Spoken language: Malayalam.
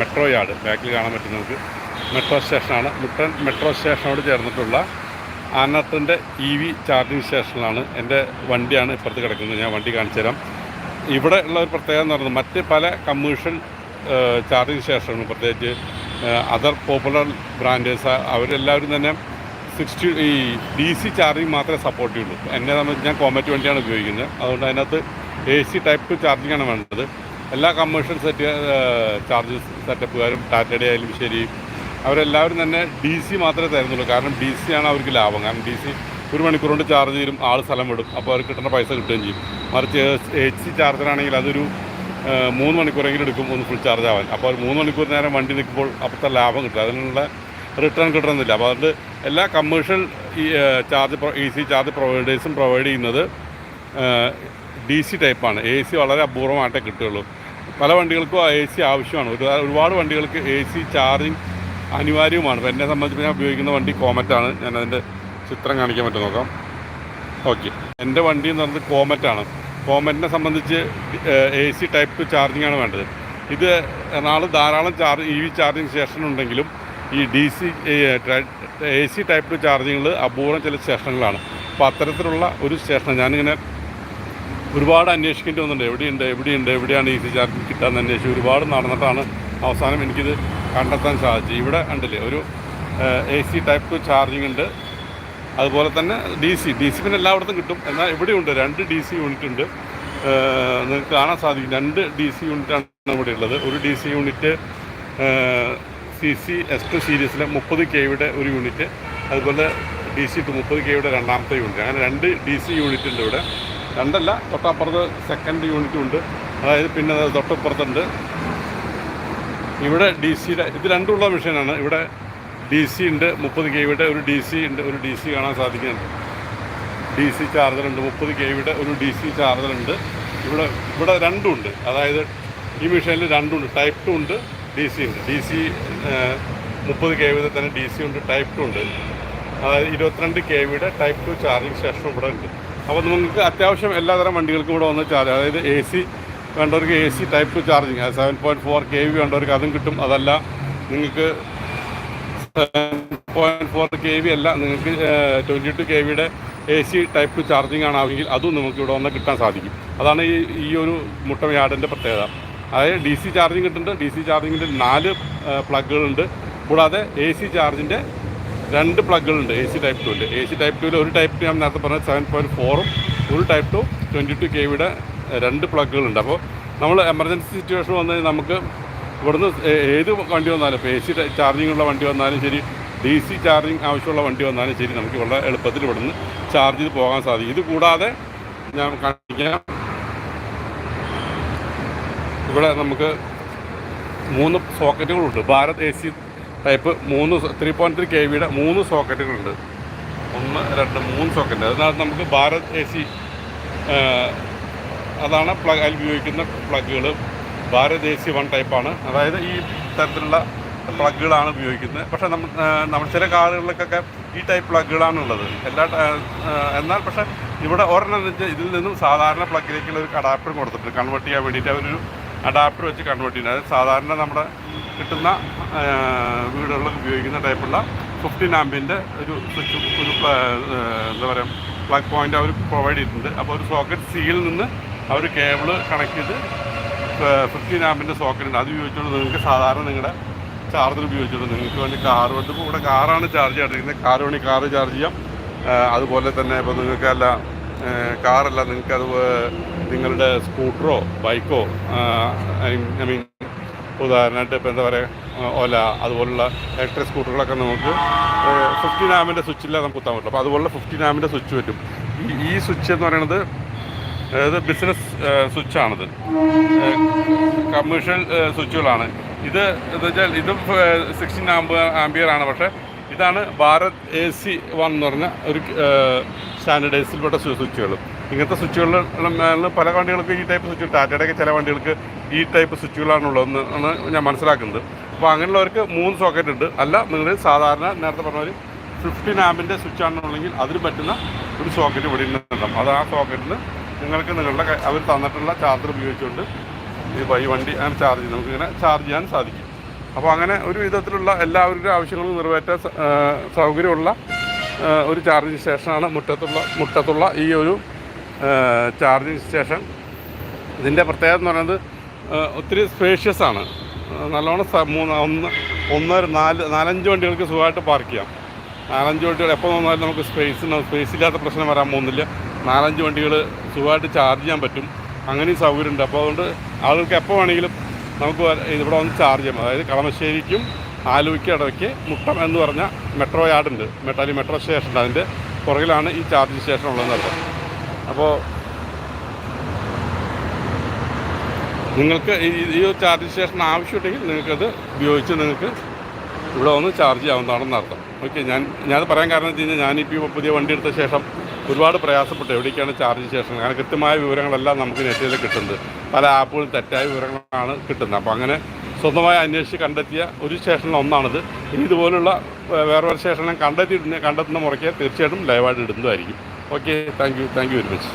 മെട്രോ യാർഡ് ബാക്കിൽ കാണാൻ പറ്റും നമുക്ക് മെട്രോ സ്റ്റേഷനാണ്. മുട്ടൻ മെട്രോ സ്റ്റേഷനോട് ചേർന്നിട്ടുള്ള ആനത്തിന്റെ ഇ വി ചാർജിങ് സ്റ്റേഷനിലാണ് എന്റെ വണ്ടിയാണ് ഇപ്പുറത്ത് കിടക്കുന്നത്. ഞാൻ വണ്ടി കാണിച്ചു തരാം. ഇവിടെ ഉള്ള ഒരു പ്രത്യേകത എന്ന് പറയുന്നത് മറ്റ് പല കമേഴ്ഷ്യൽ ചാർജിങ് സ്റ്റേഷനുകളും പ്രത്യേകിച്ച് അതർ പോപ്പുലർ ബ്രാൻഡേഴ്സ് അവരെല്ലാവരും തന്നെ സിക്സ്റ്റി ഈ ഡി സി ചാർജിങ് മാത്രമേ സപ്പോർട്ട് ചെയ്യുള്ളൂ. എന്നെ സംബന്ധിച്ച് ഞാൻ കോമറ്റ് വണ്ടിയാണ് ഉപയോഗിക്കുന്നത്. അതുകൊണ്ട് അതിനകത്ത് A C type two charging വേണ്ടത്. എല്ലാ കമേഴ്ഷ്യൽ സെറ്റ് ചാർജസ് സെറ്റപ്പുകാരും ടാറ്റഡേ ആയാലും ശരി. അവരെല്ലാവരും തന്നെ ഡി സി മാത്രമേ തരുന്നുള്ളൂ. കാരണം ഡി സി ആണ് അവർക്ക് ലാഭം. കാരണം ഡി സി ഒരു മണിക്കൂർ കൊണ്ട് ചാർജ് ചെയ്യും ആൾ സ്ഥലം വിടും. അപ്പോൾ അവർക്ക് കിട്ടുന്ന പൈസ കിട്ടുകയും ചെയ്യും. മറിച്ച് എച്ച് സി ചാർജറാണെങ്കിൽ അതൊരു മൂന്ന് മണിക്കൂറെങ്കിലും എടുക്കും ഒന്ന് ഫുൾ ചാർജ് ആവാൻ. അപ്പോൾ ഒരു മൂന്ന് മണിക്കൂർ നേരം വണ്ടി നിൽക്കുമ്പോൾ അപ്പോഴത്തെ ലാഭം കിട്ടും. അതിനുള്ള റിട്ടേൺ കിട്ടണമെന്നില്ല. അപ്പോൾ അതുകൊണ്ട് എല്ലാ commercial charge A C charge പ്രൊവൈഡേഴ്സും provide ചെയ്യുന്നത് ഡി സി ടൈപ്പാണ് എ സി വളരെ അപൂർവമായിട്ടേ കിട്ടുകയുള്ളൂ. പല വണ്ടികൾക്കും എ സി ആവശ്യമാണ്. ഒരു ഒരുപാട് വണ്ടികൾക്ക് എ സി ചാർജിങ് അനിവാര്യവുമാണ്. അപ്പോൾ എന്നെ സംബന്ധിച്ച് ഞാൻ ഉപയോഗിക്കുന്ന വണ്ടി കോമറ്റാണ് ഞാൻ അതിന്റെ ചിത്രം കാണിക്കാൻ പറ്റും നോക്കാം. ഓക്കെ എന്റെ വണ്ടി എന്ന് പറയുന്നത് കോമറ്റാണ് കോമറ്റിനെ സംബന്ധിച്ച് എ സി ടൈപ്പ് ചാർജിങ് വേണ്ടത്. ഇത് നാൾ ധാരാളം charge E V charging station ഉണ്ടെങ്കിലും ഈ D C A C type two ചാർജിങ്ങൾ അപൂർവം ചില സ്റ്റേഷനുകളാണ്. അപ്പോൾ അത്തരത്തിലുള്ള ഒരു സ്റ്റേഷൻ ഞാനിങ്ങനെ ഒരുപാട് അന്വേഷിക്കേണ്ടി വന്നിട്ടുണ്ട്. എവിടെയുണ്ട് എവിടെയുണ്ട് എവിടെയാണ് ഈ സി കിട്ടാൻ അന്വേഷിച്ച് ഒരുപാട് നടന്നിട്ടാണ് അവസാനം എനിക്കിത് കണ്ടെത്താൻ സാധിച്ചത്. ഇവിടെ ഉണ്ടല്ലേ ഒരു എ സി ടൈപ്പ് ചാർജിങ് ഉണ്ട്. അതുപോലെ തന്നെ ഡി സി ഡി സി പിന്നെ എല്ലായിടത്തും കിട്ടും. എന്നാൽ ഇവിടെയുണ്ട് രണ്ട് ഡി സി യൂണിറ്റ് ഉണ്ട്. നിങ്ങൾക്ക് കാണാൻ സാധിക്കും. രണ്ട് ഡി സി യൂണിറ്റാണ് ഇവിടെ ഉള്ളത്. ഒരു D C unit C C S two സീരീസിലെ മുപ്പത് കെയുടെ ഒരു യൂണിറ്റ് അതുപോലെ ഡി സി ടു മുപ്പത് കെയുടെ രണ്ടാമത്തെ യൂണിറ്റ് അങ്ങനെ രണ്ട് ഡി സി യൂണിറ്റ് ഉണ്ട് ഇവിടെ. രണ്ടല്ല തൊട്ടപ്പുറത്ത് സെക്കൻഡ് യൂണിറ്റും ഉണ്ട്. അതായത് പിന്നെ തൊട്ടപ്പുറത്തുണ്ട്. ഇവിടെ ഡി സിയുടെ ഇത് രണ്ടുള്ള മെഷീനാണ് ഇവിടെ ഡി സി ഉണ്ട് മുപ്പത് കെ വിയുടെ ഒരു ഡി സി ഉണ്ട് ഒരു ഡി സി കാണാൻ സാധിക്കുന്നുണ്ട്. ഡി സി ചാർജറുണ്ട് മുപ്പത് കെ വിയുടെ ഒരു ഡി സി ചാർജറുണ്ട് ഇവിടെ ഇവിടെ രണ്ടും ഉണ്ട്. അതായത് ഈ മെഷീനിൽ രണ്ടുണ്ട് ടൈപ്പ് ടു ഉണ്ട് ഡി സി ഉണ്ട്. ഡി സി മുപ്പത് കെ വിയുടെ തന്നെ ഡി സി ഉണ്ട് ടൈപ്പ് ടു ഉണ്ട്. അതായത് ഇരുപത്തിരണ്ട് കെ വിയുടെ ടൈപ്പ് ടു ചാർജിങ് സ്റ്റേഷൻ ഇവിടെ ഉണ്ട്. അപ്പോൾ നിങ്ങൾക്ക് അത്യാവശ്യം എല്ലാതരം വണ്ടികൾക്കും ഇവിടെ വന്ന് ചാർജ് അതായത് എ സി വേണ്ടവർക്ക് A C type charging seven point four K V വേണ്ടവർക്ക് അതും കിട്ടും. അതല്ല നിങ്ങൾക്ക് പോയിന്റ് ഫോർ കെ വി അല്ല നിങ്ങൾക്ക് ട്വന്റി ടു കെ വിയുടെ എ സി ടൈപ്പ് ചാർജിങ് ആണ് ആണെങ്കിൽ അതും നമുക്ക് ഇവിടെ വന്ന് കിട്ടാൻ സാധിക്കും. അതാണ് ഈ ഈ ഒരു മുട്ട യാർഡിന്റെ പ്രത്യേകത. അതായത് ഡി സി ചാർജിങ് കിട്ടുന്നുണ്ട്. ഡി സി ചാർജിങ്ങിന്റെ നാല് പ്ലഗുകളുണ്ട് കൂടാതെ എ സി ചാർജിന്റെ രണ്ട് പ്ലഗുകളുണ്ട് എ സി ടൈപ്പ് ടുവിന്റെ എ സി ടൈപ്പ് ടുവിൽ ഒരു ടൈപ്പ് ഞാൻ നേരത്തെ പറഞ്ഞ സെവൻ പോയിന്റ് ഫോറും ഒരു type two twenty two K വിയുടെ രണ്ട് പ്ലഗുകളുണ്ട്. അപ്പോൾ നമ്മൾ എമർജൻസി സിറ്റുവേഷൻ വന്നു കഴിഞ്ഞാൽ നമുക്ക് ഇവിടുന്ന് ഏത് വണ്ടി വന്നാലും ഇപ്പോൾ എ സി ചാർജിങ് ഉള്ള വണ്ടി വന്നാലും ശരി ഡി സി ചാർജിങ് ആവശ്യമുള്ള വണ്ടി വന്നാലും ശരി നമുക്ക് വളരെ എളുപ്പത്തിൽ ഇവിടുന്ന് ചാർജ് ചെയ്ത് പോകാൻ സാധിക്കും. ഇത് കൂടാതെ ഞാൻ കാണിക്കാം. ഇവിടെ നമുക്ക് മൂന്ന് സോക്കറ്റുകളുണ്ട് ഭാരത് എ സി ടൈപ്പ് മൂന്ന് ത്രീ പോയിന്റ് ത്രീ കെ വിയുടെ മൂന്ന് സോക്കറ്റുകളുണ്ട്. ഒന്ന് രണ്ട് മൂന്ന് സോക്കറ്റ്. അതിനകത്ത് നമുക്ക് ഭാരത് എ സി അതാണ് പ്ലഗ് അതിൽ ഉപയോഗിക്കുന്ന പ്ലഗുകൾ ഭാരത് എ സി വൺ ടൈപ്പാണ് അതായത് ഈ തരത്തിലുള്ള പ്ലഗുകളാണ് ഉപയോഗിക്കുന്നത്. പക്ഷേ നമ്മൾ നമ്മൾ ചില കാറുകളിലൊക്കെ ഈ ടൈപ്പ് പ്ലഗുകളാണ് ഉള്ളത്. എല്ലാ എന്നാൽ പക്ഷേ ഇവിടെ ഒരെണ്ണം ഇതിൽ നിന്നും സാധാരണ പ്ലഗിലേക്കുള്ള ഒരു അഡാപ്റ്റർ കൊടുത്തിട്ടുണ്ട്. കൺവേർട്ട് ചെയ്യാൻ വേണ്ടിയിട്ട് അവരൊരു അഡാപ്റ്റർ വെച്ച് കൺവേർട്ട് ചെയ്യുന്നത്. അതായത് സാധാരണ നമ്മുടെ കിട്ടുന്ന വീടുകളിലൊക്കെ ഉപയോഗിക്കുന്ന ടൈപ്പുള്ള ഫിഫ്റ്റീൻ ആമ്പിന്റെ ഒരു സ്വിച്ച് ഒരു എന്താ പറയുക പ്ലഗ് പോയിന്റ് അവർ പ്രൊവൈഡ് ചെയ്തിട്ടുണ്ട്. അപ്പോൾ ഒരു സോക്കറ്റ് സിയിൽ നിന്ന് അവർ കേബിൾ കണക്ട് ചെയ്ത് ഫിഫ്റ്റീൻ ആമ്പിന്റെ സോക്കറ്റ് ഉണ്ട്. അത് ഉപയോഗിച്ചുകൊണ്ട് നിങ്ങൾക്ക് സാധാരണ നിങ്ങളുടെ ചാർജർ ഉപയോഗിച്ചുകൊണ്ട് നിങ്ങൾക്ക് വേണ്ടി കാർ കൊണ്ട് ഇവിടെ കാറാണ് ചാർജ് ചെയ്തിരിക്കുന്നത് കാർ വേണമെങ്കിൽ കാറ് ചാർജ് ചെയ്യാം. അതുപോലെ തന്നെ ഇപ്പോൾ നിങ്ങൾക്ക് അല്ല കാറല്ല നിങ്ങൾക്ക് അത് നിങ്ങളുടെ സ്കൂട്ടറോ ബൈക്കോ ഐ മീൻ ഉദാഹരണമായിട്ട് ഇപ്പോൾ എന്താ പറയുക ഓല അതുപോലുള്ള ഇലക്ട്രിക് സ്കൂട്ടറുകളൊക്കെ നമുക്ക് ഫിഫ്റ്റീൻ ആമിന്റെ സ്വിച്ചില്ല നമുക്ക് കുത്താൻ പറ്റും അപ്പോൾ അതുപോലുള്ള ഫിഫ്റ്റീൻ ആമിന്റെ സ്വിച്ച് പറ്റും ഈ ഈ സ്വിച്ച് എന്ന് പറയുന്നത് അതായത് ബിസിനസ് സ്വിച്ചാണിത് കമേഴ്ഷ്യൽ സ്വിച്ചുകളാണ് ഇത് എന്താ വെച്ചാൽ ഇതും സിക്സ്റ്റീൻ ആംബ് ആംബിയർ ആണ് പക്ഷേ ഇതാണ് ഭാരത് എ സി വൺ എന്ന് പറഞ്ഞ ഒരു സ്റ്റാൻഡേർഡൈസിൽപ്പെട്ട സ്വിച്ചുകൾ. ഇങ്ങനത്തെ സ്വിച്ചുകളിൽ പല വണ്ടികൾക്ക് ഈ ടൈപ്പ് സ്വിച്ച് ടാറ്റയുടെയൊക്കെ ചില വണ്ടികൾക്ക് ഈ ടൈപ്പ് സ്വിച്ചുകളാണുള്ളതെന്ന് ആണ് ഞാൻ മനസ്സിലാക്കുന്നത്. അപ്പോൾ അങ്ങനെയുള്ളവർക്ക് മൂന്ന് സോക്കറ്റ് ഉണ്ട്. അല്ല നിങ്ങൾ സാധാരണ നേരത്തെ പറഞ്ഞ ഒരു ഫിഫ്റ്റീൻ ആമ്പിന്റെ സ്വിച്ച് ആണെന്നുണ്ടെങ്കിൽ അതിന് പറ്റുന്ന ഒരു സോക്കറ്റ് ഇവിടെ ഉണ്ടാകും അത് ആ സോക്കറ്റിൽ നിങ്ങൾക്ക് നിങ്ങളുടെ അവർ തന്നിട്ടുള്ള ചാർജർ ഉപയോഗിച്ചുകൊണ്ട് ഈ വണ്ടി അങ്ങനെ ചാർജ് ചെയ്യും നമുക്കിങ്ങനെ ചാർജ് ചെയ്യാൻ സാധിക്കും. അപ്പോൾ അങ്ങനെ ഒരു വിധത്തിലുള്ള എല്ലാവരുടെ ആവശ്യങ്ങളും നിറവേറ്റാൻ സൗകര്യമുള്ള ഒരു ചാർജിങ് സ്റ്റേഷനാണ് മുറ്റത്തുള്ള മുറ്റത്തുള്ള ഈ ഒരു ചാർജിങ് സ്റ്റേഷൻ ഇതിന്റെ പ്രത്യേകത എന്ന് പറയുന്നത് ഒത്തിരി സ്പേഷ്യസ് ആണ്. നല്ലോണം മൂന്ന് ഒന്ന് ഒന്ന് നാല് നാലഞ്ച് വണ്ടികൾക്ക് സുഖമായിട്ട് പാർക്ക് ചെയ്യാം. നാലഞ്ച് വണ്ടികൾ എപ്പോൾ വന്നാലും നമുക്ക് സ്പേസ് സ്പേസ് ഇല്ലാത്ത പ്രശ്നം വരാൻ പോകുന്നില്ല. നാലഞ്ച് വണ്ടികൾ സുഖമായിട്ട് ചാർജ് ചെയ്യാൻ പറ്റും. അങ്ങനെയും സൗകര്യമുണ്ട്. അപ്പോൾ അതുകൊണ്ട് ആളുകൾക്ക് എപ്പോൾ വേണമെങ്കിലും നമുക്ക് ഇവിടെ വന്ന് ചാർജ് ചെയ്യാം. അതായത് കളമശ്ശേരിക്കും ആലുവയ്ക്കും ഇടയ്ക്ക് മുട്ടം എന്ന് പറഞ്ഞ മെട്രോ യാർഡുണ്ട് മെട്ടാലി മെട്രോ സ്റ്റേഷൻ ഉണ്ട്. അതിന്റെ പുറകിലാണ് ഈ ചാർജിങ് സ്റ്റേഷൻ ഉള്ളതെന്ന് അർത്ഥം അപ്പോൾ നിങ്ങൾക്ക് ഈ ചാർജിങ് സ്റ്റേഷൻ ആവശ്യമുണ്ടെങ്കിൽ നിങ്ങൾക്കത് ഉപയോഗിച്ച് നിങ്ങൾക്ക് ഇവിടെ വന്ന് ചാർജ് ചെയ്യാവുന്നതാണെന്ന് അർത്ഥം. ഓക്കെ ഞാൻ ഞാനത് പറയാൻ കാരണം വെച്ച് കഴിഞ്ഞാൽ ഞാനിപ്പോൾ പുതിയ വണ്ടി എടുത്ത ശേഷം ഒരുപാട് പ്രയാസപ്പെട്ടു. എവിടേക്കാണ് ചാർജ് സ്റ്റേഷൻ അങ്ങനെ കൃത്യമായ വിവരങ്ങളെല്ലാം നമുക്ക് നെറ്റിൽ കിട്ടുന്നത്. പല ആപ്പുകളും തെറ്റായ വിവരങ്ങളാണ് കിട്ടുന്നത്. അപ്പോൾ അങ്ങനെ സ്വന്തമായി അന്വേഷിച്ച് കണ്ടെത്തിയ ഒരു സ്റ്റേഷനിൽ ഒന്നാണിത്. ഇനി ഇതുപോലുള്ള വേറെ ഒരു സ്റ്റേഷനും കണ്ടെത്തിയിട്ടുണ്ട്. കണ്ടെത്തുന്ന മുറയ്ക്ക് തീർച്ചയായിട്ടും ലൈവായിട്ട് ഇടുന്നതായിരിക്കും. Okay thank you thank you very much